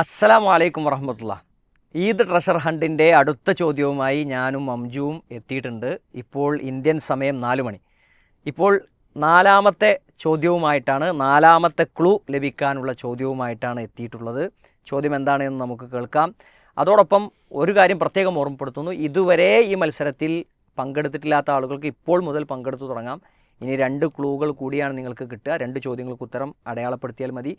അസ്സലാം വലൈക്കും വറഹമത്തുള്ള. ഈദ് ട്രഷർ ഹണ്ടിന്റെ അടുത്ത ചോദ്യവുമായി ഞാനും അംജുവും എത്തിയിട്ടുണ്ട്. ഇപ്പോൾ ഇന്ത്യൻ സമയം നാല് മണി. ഇപ്പോൾ നാലാമത്തെ ചോദ്യവുമായിട്ടാണ് നാലാമത്തെ ക്ലൂ ലഭിക്കാനുള്ള ചോദ്യവുമായിട്ടാണ് എത്തിയിട്ടുള്ളത്. ചോദ്യം എന്താണെന്ന് നമുക്ക് കേൾക്കാം. അതോടൊപ്പം ഒരു കാര്യം പ്രത്യേകം ഓർമ്മപ്പെടുത്തുന്നു. ഇതുവരെ ഈ മത്സരത്തിൽ പങ്കെടുത്തിട്ടില്ലാത്ത ആളുകൾക്ക് ഇപ്പോൾ മുതൽ പങ്കെടുത്തു തുടങ്ങാം. ഇനി രണ്ട് ക്ലൂകൾ കൂടിയാണ് നിങ്ങൾക്ക് കിട്ടുക. രണ്ട് ചോദ്യങ്ങൾക്ക് ഉത്തരം അടയാളപ്പെടുത്തിയാൽ മതി.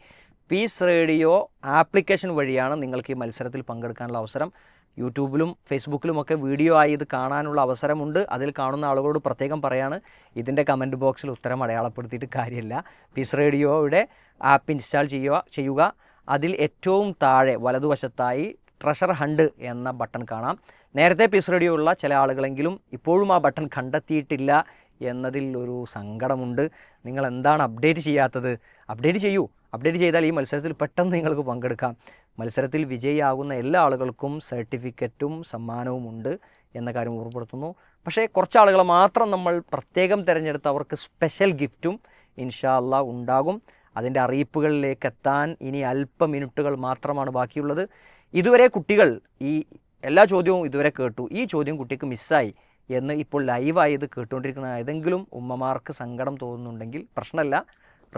പീസ് റേഡിയോ ആപ്ലിക്കേഷൻ വഴിയാണ് നിങ്ങൾക്ക് ഈ മത്സരത്തിൽ പങ്കെടുക്കാനുള്ള അവസരം. യൂട്യൂബിലും ഫേസ്ബുക്കിലുമൊക്കെ വീഡിയോ ആയി ഇത് കാണാനുള്ള അവസരമുണ്ട്. അതിൽ കാണുന്ന ആളുകളോട് പ്രത്യേകം പറയാണ്. ഇതിന്റെ കമന്റ് ബോക്സിൽ ഉത്തരം അടയാളപ്പെടുത്തിയിട്ട് കാര്യമില്ല. പീസ് റേഡിയോയുടെ ആപ്പ് ഇൻസ്റ്റാൾ ചെയ്യുക ചെയ്യുക. അതിൽ ഏറ്റവും താഴെ വലതുവശത്തായി ട്രഷർ ഹണ്ട് എന്ന ബട്ടൺ കാണാം. നേരത്തെ പീസ് റേഡിയോ ഉള്ള ചില ആളുകളെങ്കിലും ഇപ്പോഴും ആ ബട്ടൺ കണ്ടെത്തിയിട്ടില്ല. എന്നതിൽ ഒരു സങ്കടമുണ്ട്. നിങ്ങൾ എന്താണ് അപ്ഡേറ്റ് ചെയ്യാത്തത്? അപ്ഡേറ്റ് ചെയ്യൂ. അപ്ഡേറ്റ് ചെയ്താൽ ഈ മത്സരത്തിൽ പെട്ടെന്ന് നിങ്ങൾക്ക് പങ്കെടുക്കാം. മത്സരത്തിൽ വിജയിയാകുന്ന എല്ലാ ആളുകൾക്കും സർട്ടിഫിക്കറ്റും സമ്മാനവും ഉണ്ട് എന്ന കാര്യം ഓർമ്മപ്പെടുത്തുന്നു പക്ഷേ കുറച്ച് ആളുകളെ മാത്രം നമ്മൾ പ്രത്യേകം തിരഞ്ഞെടുത്ത് അവർക്ക് സ്പെഷ്യൽ ഗിഫ്റ്റും ഇൻഷാ അല്ലാ ഉണ്ടാകും. അതിന്റെ അറിയിപ്പുകളിലേക്ക് എത്താൻ ഇനി അല്പ മിനിറ്റുകൾ മാത്രമാണ് ബാക്കിയുള്ളത്. ഇതുവരെ കുട്ടികൾ ഈ എല്ലാ ചോദ്യവും ഇതുവരെ കേട്ടു. ഈ ചോദ്യം കുട്ടിക്ക് മിസ്സായി എന്ന് ഇപ്പോൾ ലൈവായി ഇത് കേട്ടുകൊണ്ടിരിക്കുന്ന ഏതെങ്കിലും ഉമ്മമാർക്ക് സങ്കടം തോന്നുന്നുണ്ടെങ്കിൽ പ്രശ്നമല്ല.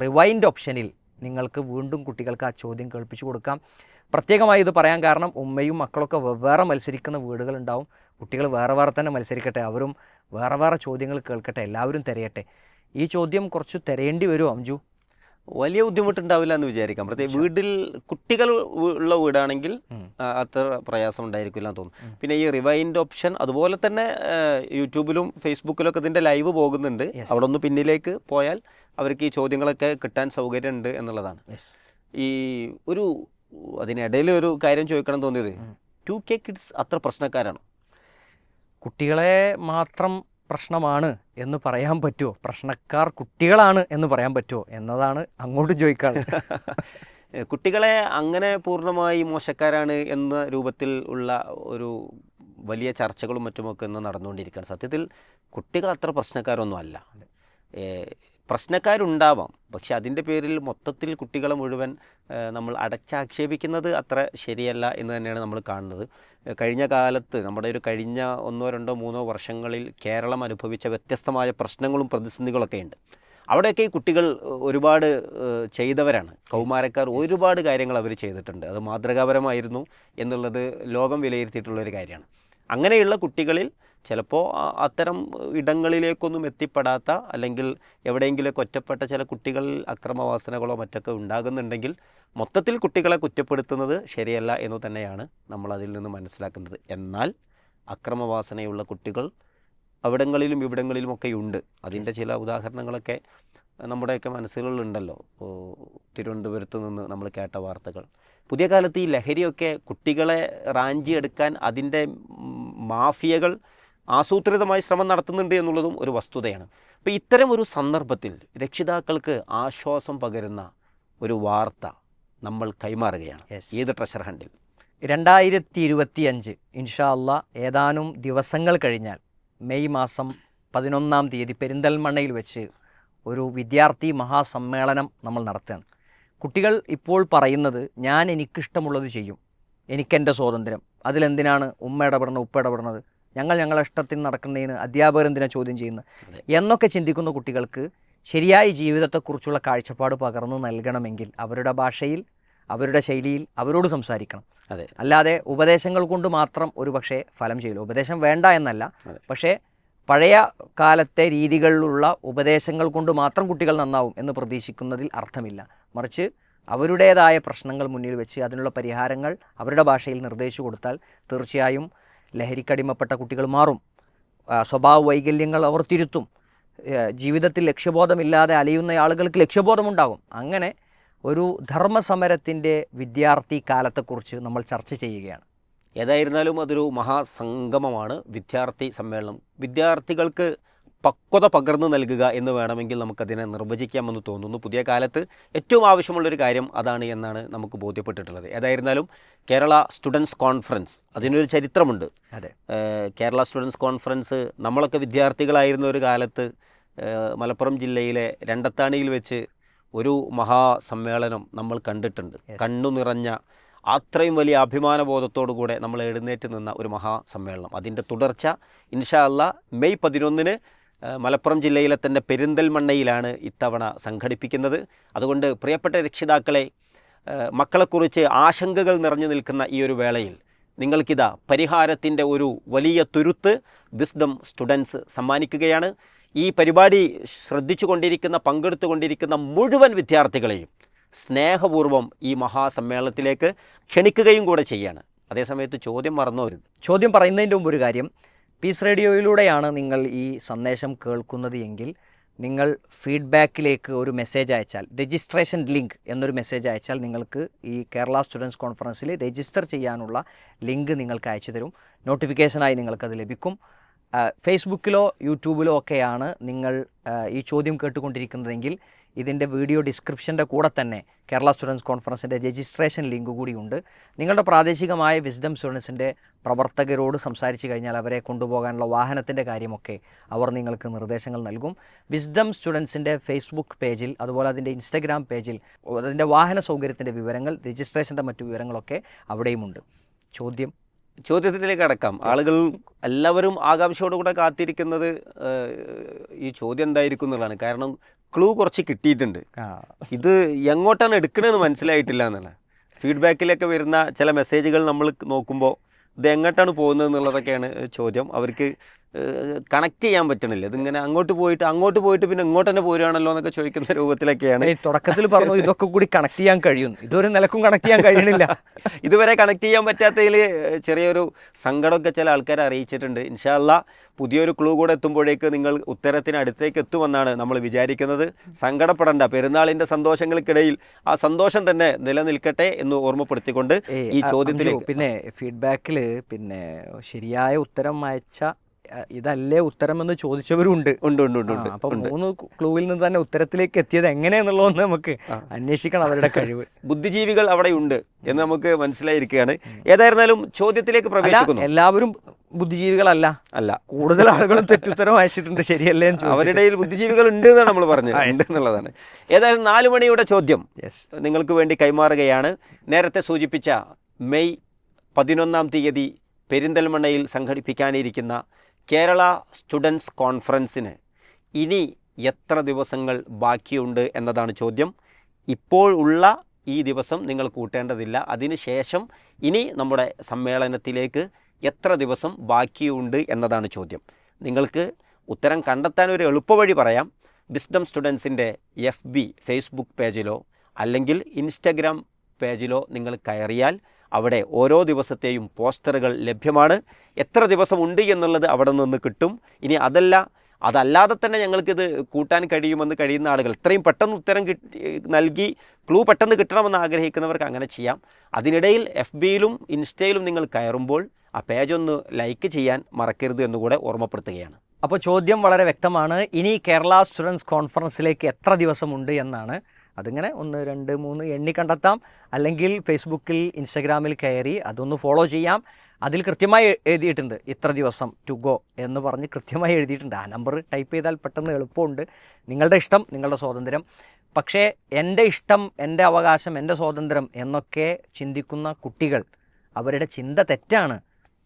റിവൈൻഡ് ഓപ്ഷനിൽ നിങ്ങൾക്ക് വീണ്ടും കുട്ടികൾക്ക് ആ ചോദ്യം കേൾപ്പിച്ചു കൊടുക്കാം. പ്രത്യേകമായി ഇത് പറയാൻ കാരണം ഉമ്മയും മക്കളൊക്കെ വെവ്വേറെ മത്സരിക്കുന്ന വീടുകളുണ്ടാവും കുട്ടികൾ വേറെ വേറെ തന്നെ മത്സരിക്കട്ടെ അവരും വേറെ വേറെ ചോദ്യങ്ങൾ കേൾക്കട്ടെ എല്ലാവരും തിരയട്ടെ. ഈ ചോദ്യം കുറച്ച് തിരയേണ്ടി വരുമോ അംജു? വലിയ ബുദ്ധിമുട്ടുണ്ടാവില്ല എന്ന് വിചാരിക്കാം. പ്രത്യേകിച്ച് വീട്ടിൽ കുട്ടികൾ ഉള്ള വീടാണെങ്കിൽ അത്ര പ്രയാസം ഉണ്ടായിരിക്കില്ല എന്ന് തോന്നുന്നു. പിന്നെ ഈ റിവൈൻഡ് ഓപ്ഷൻ അതുപോലെ തന്നെ യൂട്യൂബിലും ഫേസ്ബുക്കിലും ഒക്കെ ഇതിന്റെ ലൈവ് പോകുന്നുണ്ട് അവിടെ ഒന്ന് പിന്നിലേക്ക് പോയാൽ അവർക്ക് ഈ ചോദ്യങ്ങളൊക്കെ കിട്ടാൻ സൗകര്യമുണ്ട് എന്നുള്ളതാണ്. ഈ ഒരു അതിനിടയിൽ ഒരു കാര്യം ചോദിക്കണം തോന്നിയത് ടു കെ കിഡ്സ് അത്ര പ്രശ്നക്കാരാണ്? കുട്ടികളെ മാത്രം പ്രശ്നമാണ് എന്ന് പറയാൻ പറ്റുമോ പ്രശ്നക്കാർ കുട്ടികളാണ് എന്ന് പറയാൻ പറ്റുമോ എന്നതാണ് അങ്ങോട്ട് ചോദിക്കാറ് കുട്ടികളെ അങ്ങനെ പൂർണമായി മോശക്കാരാണ് എന്ന രൂപത്തിൽ ഉള്ള ഒരു വലിയ ചർച്ചകളും മറ്റുമൊക്കെ ഇന്ന് നടന്നുകൊണ്ടിരിക്കുകയാണ്. സത്യത്തിൽ കുട്ടികൾ അത്ര പ്രശ്നക്കാരൊന്നും അല്ല. പ്രശ്നക്കാരുണ്ടാവാം. പക്ഷെ അതിന്റെ പേരിൽ മൊത്തത്തിൽ കുട്ടികളെ മുഴുവൻ നമ്മൾ അടച്ചാക്ഷേപിക്കുന്നത് അത്ര ശരിയല്ല എന്ന് തന്നെയാണ് നമ്മൾ കാണുന്നത്. കഴിഞ്ഞ കാലത്ത് നമ്മുടെ ഒരു കഴിഞ്ഞ ഒന്നോ രണ്ടോ മൂന്നോ വർഷങ്ങളിൽ കേരളം അനുഭവിച്ച വ്യത്യസ്തമായ പ്രശ്നങ്ങളും പ്രതിസന്ധികളൊക്കെ ഉണ്ട്. അവിടെയൊക്കെ ഈ കുട്ടികൾ ഒരുപാട് ചെയ്തവരാണ്. കൗമാരക്കാർ ഒരുപാട് കാര്യങ്ങൾ അവർ ചെയ്തിട്ടുണ്ട്. അത് മാതൃകാപരമായിരുന്നു എന്നുള്ളത് ലോകം വിലയിരുത്തിയിട്ടുള്ള ഒരു കാര്യമാണ്. അങ്ങനെയുള്ള കുട്ടികളിൽ ചിലപ്പോൾ അത്തരം ഇടങ്ങളിലേക്കൊന്നും എത്തിപ്പെടാത്ത അല്ലെങ്കിൽ എവിടെയെങ്കിലൊക്കെ ഒറ്റപ്പെട്ട ചില കുട്ടികൾ അക്രമവാസനകളോ മറ്റൊക്കെ ഉണ്ടാകുന്നുണ്ടെങ്കിൽ മൊത്തത്തിൽ കുട്ടികളെ കുറ്റപ്പെടുത്തുന്നത് ശരിയല്ല എന്ന് തന്നെയാണ് നമ്മൾ അതിൽ നിന്ന് മനസ്സിലാക്കുന്നത്. എന്നാൽ അക്രമവാസനയുള്ള കുട്ടികൾ അവിടങ്ങളിലും ഇവിടങ്ങളിലുമൊക്കെ ഉണ്ട്. അതിന്റെ ചില ഉദാഹരണങ്ങളൊക്കെ നമ്മുടെയൊക്കെ മനസ്സുകളിലുണ്ടല്ലോ. തിരുവനന്തപുരത്ത് നിന്ന് നമ്മൾ കേട്ട വാർത്തകൾ. പുതിയ കാലത്ത് ഈ ലഹരിയൊക്കെ കുട്ടികളെ റാഞ്ചിയെടുക്കാൻ അതിന്റെ മാഫിയകൾ ആസൂത്രിതമായി ശ്രമം നടത്തുന്നുണ്ട് എന്നുള്ളതും ഒരു വസ്തുതയാണ്. അപ്പോൾ ഇത്തരം ഒരു സന്ദർഭത്തിൽ രക്ഷിതാക്കൾക്ക് ആശ്വാസം പകരുന്ന ഒരു വാർത്ത നമ്മൾ കൈമാറുകയാണ്. ഏത് ട്രഷർ ഹണ്ടിൽ രണ്ടായിരത്തി ഇരുപത്തി അഞ്ച് ഇൻഷാല്ല ഏതാനും ദിവസങ്ങൾ കഴിഞ്ഞാൽ മെയ് മാസം പതിനൊന്നാം തീയതി പെരിന്തൽമണ്ണയിൽ വെച്ച് ഒരു വിദ്യാർത്ഥി മഹാസമ്മേളനം നമ്മൾ നടത്തുകയാണ്. കുട്ടികൾ ഇപ്പോൾ പറയുന്നത് ഞാൻ എനിക്കിഷ്ടമുള്ളത് ചെയ്യും. എനിക്കെന്റെ സ്വാതന്ത്ര്യം. അതിലെന്തിനാണ് ഉമ്മ ഇടപെടുന്നത് ഉപ്പ ഇടപെടുന്നത് ഞങ്ങൾ ഞങ്ങളുടെ ഇഷ്ടത്തിന് നടക്കുന്നതിന് അധ്യാപകർ എന്തിനാണ് ചോദ്യം ചെയ്യുന്നത്? എന്നൊക്കെ ചിന്തിക്കുന്ന കുട്ടികൾക്ക് ശരിയായ ജീവിതത്തെക്കുറിച്ചുള്ള കാഴ്ചപ്പാട് പകർന്നു നൽകണമെങ്കിൽ അവരുടെ ഭാഷയിൽ അവരുടെ ശൈലിയിൽ അവരോട് സംസാരിക്കണം. അതെ. അല്ലാതെ ഉപദേശങ്ങൾ കൊണ്ട് മാത്രം ഒരു പക്ഷേ ഫലം ചെയ്യില്ല. ഉപദേശം വേണ്ട എന്നല്ല. പക്ഷേ പഴയ കാലത്തെ രീതികളിലുള്ള ഉപദേശങ്ങൾ കൊണ്ട് മാത്രം കുട്ടികൾ നന്നാവും എന്ന് പ്രതീക്ഷിക്കുന്നതിൽ അർത്ഥമില്ല. മറിച്ച് അവരുടേതായ പ്രശ്നങ്ങൾ മുന്നിൽ വെച്ച് അതിനുള്ള പരിഹാരങ്ങൾ അവരുടെ ഭാഷയിൽ നിർദ്ദേശിച്ചു കൊടുത്താൽ തീർച്ചയായും ലഹരിക്കടിമപ്പെട്ട കുട്ടികൾ മാറും. സ്വഭാവ വൈകല്യങ്ങൾ അവർ തിരുത്തും. ജീവിതത്തിൽ ലക്ഷ്യബോധമില്ലാതെ അലയുന്ന ആളുകൾക്ക് ലക്ഷ്യബോധമുണ്ടാകും. അങ്ങനെ ഒരു ധർമ്മസമരത്തിന്റെ വിദ്യാർത്ഥി കാലത്തെക്കുറിച്ച് നമ്മൾ ചർച്ച ചെയ്യുകയാണ്. ഏതായിരുന്നാലും അതൊരു മഹാസംഗമമാണ് വിദ്യാർത്ഥി സമ്മേളനം. വിദ്യാർത്ഥികൾക്ക് പക്വത പകർന്നു നൽകുക എന്ന് വേണമെങ്കിൽ നമുക്കതിനെ നിർവചിക്കാമെന്ന് തോന്നുന്നു. പുതിയ കാലത്ത് ഏറ്റവും ആവശ്യമുള്ളൊരു കാര്യം അതാണ് എന്നാണ് നമുക്ക് ബോധ്യപ്പെട്ടിട്ടുള്ളത്. ഏതായിരുന്നാലും കേരള സ്റ്റുഡൻസ് കോൺഫറൻസ് അതിനൊരു ചരിത്രമുണ്ട്. അതെ. കേരള സ്റ്റുഡൻസ് കോൺഫറൻസ് നമ്മളൊക്കെ വിദ്യാർത്ഥികളായിരുന്ന ഒരു കാലത്ത് മലപ്പുറം ജില്ലയിലെ രണ്ടത്താണിയിൽ വെച്ച് ഒരു മഹാസമ്മേളനം നമ്മൾ കണ്ടിട്ടുണ്ട്. കണ്ണു നിറഞ്ഞ അത്രയും വലിയ അഭിമാനബോധത്തോടു കൂടെ നമ്മൾ എഴുന്നേറ്റ് നിന്ന ഒരു മഹാസമ്മേളനം. അതിന്റെ തുടർച്ച ഇൻഷാ അല്ല മെയ് പതിനൊന്നിന് മലപ്പുറം ജില്ലയിലെ തന്നെ പെരിന്തൽമണ്ണയിലാണ് ഇത്തവണ സംഘടിപ്പിക്കുന്നത്. അതുകൊണ്ട് പ്രിയപ്പെട്ട രക്ഷിതാക്കളെ മക്കളെക്കുറിച്ച് ആശങ്കകൾ നിറഞ്ഞു നിൽക്കുന്ന ഈ ഒരു വേളയിൽ നിങ്ങൾക്കിതാ പരിഹാരത്തിന്റെ ഒരു വലിയ തുരുത്ത് വിസ്ഡം സ്റ്റുഡൻസ് സമ്മാനിക്കുകയാണ്. ഈ പരിപാടി ശ്രദ്ധിച്ചു കൊണ്ടിരിക്കുന്ന പങ്കെടുത്തുകൊണ്ടിരിക്കുന്ന മുഴുവൻ വിദ്യാർത്ഥികളെയും സ്നേഹപൂർവം ഈ മഹാസമ്മേളനത്തിലേക്ക് ക്ഷണിക്കുകയും കൂടെ ചെയ്യാണ്. അതേസമയത്ത് ചോദ്യം മറന്നു ചോദ്യം പറയുന്നതിന്റെ മുമ്പ് ഒരു കാര്യം പീസ് റേഡിയോയിലൂടെയാണ് നിങ്ങൾ ഈ സന്ദേശം കേൾക്കുന്നത് എങ്കിൽ നിങ്ങൾ ഫീഡ്ബാക്കിലേക്ക് ഒരു മെസ്സേജ് അയച്ചാൽ രജിസ്ട്രേഷൻ ലിങ്ക് എന്നൊരു മെസ്സേജ് അയച്ചാൽ നിങ്ങൾക്ക് ഈ കേരള സ്റ്റുഡൻസ് കോൺഫറൻസിൽ രജിസ്റ്റർ ചെയ്യാനുള്ള ലിങ്ക് നിങ്ങൾക്ക് അയച്ചു തരും. നോട്ടിഫിക്കേഷനായി നിങ്ങൾക്കത് ലഭിക്കും. ഫേസ്ബുക്കിലോ യൂട്യൂബിലോ ഒക്കെയാണ് നിങ്ങൾ ഈ ചോദ്യം കേട്ടുകൊണ്ടിരിക്കുന്നതെങ്കിൽ ഇതിന്റെ വീഡിയോ ഡിസ്ക്രിപ്ഷന്റെ കൂടെ തന്നെ കേരള സ്റ്റുഡൻസ് കോൺഫറൻസിന്റെ രജിസ്ട്രേഷൻ ലിങ്ക് കൂടിയുണ്ട്. നിങ്ങളുടെ പ്രാദേശികമായ വിസ്ഡം സ്റ്റുഡൻസിന്റെ പ്രവർത്തകരോട് സംസാരിച്ചു കഴിഞ്ഞാൽ അവരെ കൊണ്ടുപോകാനുള്ള വാഹനത്തിന്റെ കാര്യമൊക്കെ അവർ നിങ്ങൾക്ക് നിർദ്ദേശങ്ങൾ നൽകും. വിസ്ഡം സ്റ്റുഡൻസിന്റെ ഫേസ്ബുക്ക് പേജിൽ അതുപോലെ അതിന്റെ ഇൻസ്റ്റഗ്രാം പേജിൽ അതിന്റെ വാഹന സൗകര്യത്തിന്റെ വിവരങ്ങൾ രജിസ്ട്രേഷന്റെ മറ്റു വിവരങ്ങളൊക്കെ അവിടെയുമുണ്ട്. ചോദ്യം? ചോദ്യത്തിലേക്ക് അടക്കാം ആളുകൾ എല്ലാവരും ആകാംക്ഷയോടുകൂടെ കാത്തിരിക്കുന്നത് ഈ ചോദ്യം എന്തായിരിക്കും എന്നുള്ളതാണ്. കാരണം ക്ലൂ കുറച്ച് കിട്ടിയിട്ടുണ്ട്. ഇത് എങ്ങോട്ടാണ് എടുക്കണമെന്ന് മനസ്സിലായിട്ടില്ല എന്നുള്ള ഫീഡ്ബാക്കിലൊക്കെ വരുന്ന ചില മെസ്സേജുകൾ നമ്മൾ നോക്കുമ്പോൾ ഇത് എങ്ങോട്ടാണ് പോകുന്നത് എന്നുള്ളതൊക്കെയാണ് ചോദ്യം. അവർക്ക് കണക്ട് ചെയ്യാൻ പറ്റണില്ല. ഇതിങ്ങനെ അങ്ങോട്ട് പോയിട്ട് അങ്ങോട്ട് പോയിട്ട് പിന്നെ ഇങ്ങോട്ട് തന്നെ പോരുകയാണല്ലോ എന്നൊക്കെ ചോദിക്കുന്ന രൂപത്തിലൊക്കെയാണ്. തുടക്കത്തിൽ പറഞ്ഞു ഇതൊക്കെ കൂടി കണക്ട് ചെയ്യാൻ കഴിയും ഇതൊരു നിലക്കും കണക്ട് ചെയ്യാൻ കഴിയണില്ല. ഇതുവരെ കണക്ട് ചെയ്യാൻ പറ്റാത്തതിൽ ചെറിയൊരു സങ്കടമൊക്കെ ചില ആൾക്കാരെ അറിയിച്ചിട്ടുണ്ട്. ഇൻഷാല്ല പുതിയൊരു ക്ലൂ കൂടെ എത്തുമ്പോഴേക്ക് നിങ്ങൾ ഉത്തരത്തിന് അടുത്തേക്ക് എത്തുമെന്നാണ് നമ്മൾ വിചാരിക്കുന്നത്. സങ്കടപ്പെടേണ്ട. പെരുന്നാളിന്റെ സന്തോഷങ്ങൾക്കിടയിൽ ആ സന്തോഷം തന്നെ നിലനിൽക്കട്ടെ എന്ന് ഓർമ്മപ്പെടുത്തിക്കൊണ്ട് ഈ ചോദ്യത്തിൽ പിന്നെ ഫീഡ്ബാക്കിൽ പിന്നെ ശരിയായ ഉത്തരം അയച്ച ഇതല്ലേ ഉത്തരം എന്ന് ചോദിച്ചവരും ഉണ്ട് ഉണ്ട് ഉണ്ട് ഉണ്ട് ഉണ്ട് അപ്പൊ മൂന്ന് ക്ലൂവിൽ നിന്ന് തന്നെ ഉത്തരത്തിലേക്ക് എത്തിയത് എങ്ങനെയെന്നുള്ളതെന്ന് നമുക്ക് അന്വേഷിക്കണം അവരുടെ കഴിവ്. ബുദ്ധിജീവികൾ അവിടെ ഉണ്ട് എന്ന് നമുക്ക് മനസ്സിലായിരിക്കുകയാണ്. ഏതായിരുന്നാലും ചോദ്യത്തിലേക്ക് പ്രവേശിക്കുന്നു. എല്ലാവരും ബുദ്ധിജീവികളല്ല. അല്ല. കൂടുതൽ ആളുകളും തെറ്റുത്തരം വായിച്ചിട്ടുണ്ട് ശരിയല്ലേ. അവരുടെ ബുദ്ധിജീവികൾ ഉണ്ട് എന്നാണ് നമ്മൾ പറഞ്ഞത്. ഉണ്ട് എന്നുള്ളതാണ് ഏതായാലും നാലു മണിയുടെ ചോദ്യം യെസ് നിങ്ങൾക്ക് വേണ്ടി കൈമാറുകയാണ്. നേരത്തെ സൂചിപ്പിച്ച മെയ് പതിനൊന്നാം തീയതി പെരിന്തൽമണ്ണയിൽ സംഘടിപ്പിക്കാനിരിക്കുന്ന കേരള സ്റ്റുഡൻസ് കോൺഫറൻസിന് ഇനി എത്ര ദിവസങ്ങൾ ബാക്കിയുണ്ട് എന്നതാണ് ചോദ്യം. ഇപ്പോൾ ഉള്ള ഈ ദിവസം നിങ്ങൾ കൂട്ടേണ്ടതില്ല. അതിനുശേഷം ഇനി നമ്മുടെ സമ്മേളനത്തിലേക്ക് എത്ര ദിവസം ബാക്കിയുണ്ട് എന്നതാണ് ചോദ്യം. നിങ്ങൾക്ക് ഉത്തരം കണ്ടെത്താൻ ഒരു എളുപ്പവഴി പറയാം. വിസ്ഡം സ്റ്റുഡൻസിന്റെ എഫ് ബി ഫേസ്ബുക്ക് പേജിലോ അല്ലെങ്കിൽ ഇൻസ്റ്റഗ്രാം പേജിലോ നിങ്ങൾ കയറിയാൽ അവിടെ ഓരോ ദിവസത്തെയും പോസ്റ്ററുകൾ ലഭ്യമാണ്. എത്ര ദിവസമുണ്ട് എന്നുള്ളത് അവിടെ നിന്ന് കിട്ടും. ഇനി അതല്ല അതല്ലാതെ തന്നെ ഞങ്ങൾക്കിത് കൂട്ടാൻ കഴിയുമെന്ന് കഴിയുന്ന ആളുകൾ ഇത്രയും പെട്ടെന്ന് ഉത്തരം കിട്ടി നൽകി ക്ലൂ പെട്ടെന്ന് കിട്ടണമെന്ന് ആഗ്രഹിക്കുന്നവർക്ക് അങ്ങനെ ചെയ്യാം. അതിനിടയിൽ എഫ് ബിയിലും ഇൻസ്റ്റയിലും നിങ്ങൾ കയറുമ്പോൾ ആ പേജ് ഒന്ന് ലൈക്ക് ചെയ്യാൻ മറക്കരുത് എന്നുകൂടെ ഓർമ്മപ്പെടുത്തുകയാണ്. അപ്പോൾ ചോദ്യം വളരെ വ്യക്തമാണ്. ഇനി കേരള സ്റ്റുഡൻസ് കോൺഫറൻസിലേക്ക് എത്ര ദിവസമുണ്ട് എന്നാണ്. അതിങ്ങനെ ഒന്ന് രണ്ട് മൂന്ന് എണ്ണി കണ്ടെത്താം. അല്ലെങ്കിൽ ഫേസ്ബുക്കിൽ ഇൻസ്റ്റഗ്രാമിൽ കയറി അതൊന്ന് ഫോളോ ചെയ്യാം. അതിൽ കൃത്യമായി എഴുതിയിട്ടുണ്ട് ഇത്ര ദിവസം ടു ഗോ എന്ന് പറഞ്ഞ് കൃത്യമായി എഴുതിയിട്ടുണ്ട്. ആ നമ്പർ ടൈപ്പ് ചെയ്താൽ പെട്ടെന്ന് എളുപ്പമുണ്ട്. നിങ്ങളുടെ ഇഷ്ടം നിങ്ങളുടെ സ്വാതന്ത്ര്യം. പക്ഷേ എന്റെ ഇഷ്ടം എന്റെ അവകാശം എന്റെ സ്വാതന്ത്ര്യം എന്നൊക്കെ ചിന്തിക്കുന്ന കുട്ടികൾ അവരുടെ ചിന്ത തെറ്റാണ്.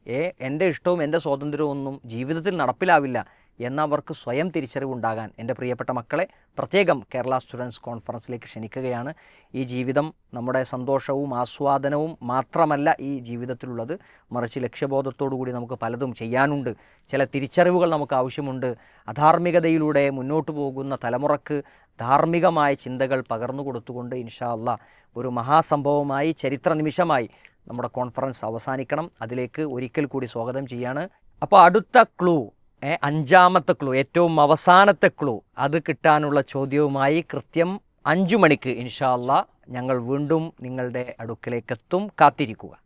ഏ എന്റെ ഇഷ്ടവും എന്റെ സ്വാതന്ത്ര്യവും ഒന്നും ജീവിതത്തിൽ നടപ്പിലാവില്ല. എന്നവർക്ക് സ്വയം തിരിച്ചറിവുണ്ടാകാൻ എന്റെ പ്രിയപ്പെട്ട മക്കളെ പ്രത്യേകം കേരള സ്റ്റുഡൻസ് കോൺഫറൻസിലേക്ക് ക്ഷണിക്കുകയാണ്. ഈ ജീവിതം നമ്മുടെ സന്തോഷവും ആസ്വാദനവും മാത്രമല്ല ഈ ജീവിതത്തിലുള്ളത്. മറിച്ച് ലക്ഷ്യബോധത്തോടു കൂടി നമുക്ക് പലതും ചെയ്യാനുണ്ട്. ചില തിരിച്ചറിവുകൾ നമുക്ക് ആവശ്യമുണ്ട്. അധാർമികതയിലൂടെ മുന്നോട്ട് പോകുന്ന തലമുറയ്ക്ക് ധാർമ്മികമായ ചിന്തകൾ പകർന്നു കൊടുത്തുകൊണ്ട് ഇൻഷാ അല്ലാ ഒരു മഹാസംഭവമായി ചരിത്ര നിമിഷമായി നമ്മുടെ കോൺഫറൻസ് അവസാനിക്കണം. അതിലേക്ക് ഒരിക്കൽ കൂടി സ്വാഗതം ചെയ്യാണ്. അപ്പോൾ അടുത്ത ക്ലൂ. അഞ്ചാമത്തെ ക്ലൂ ഏറ്റവും അവസാനത്തെ ക്ലൂ അത് കിട്ടാനുള്ള ചോദ്യവുമായി കൃത്യം അഞ്ചു മണിക്ക് ഇൻഷാല്ല ഞങ്ങൾ വീണ്ടും നിങ്ങളുടെ അടുക്കലേക്ക് എത്തും കാത്തിരിക്കുക.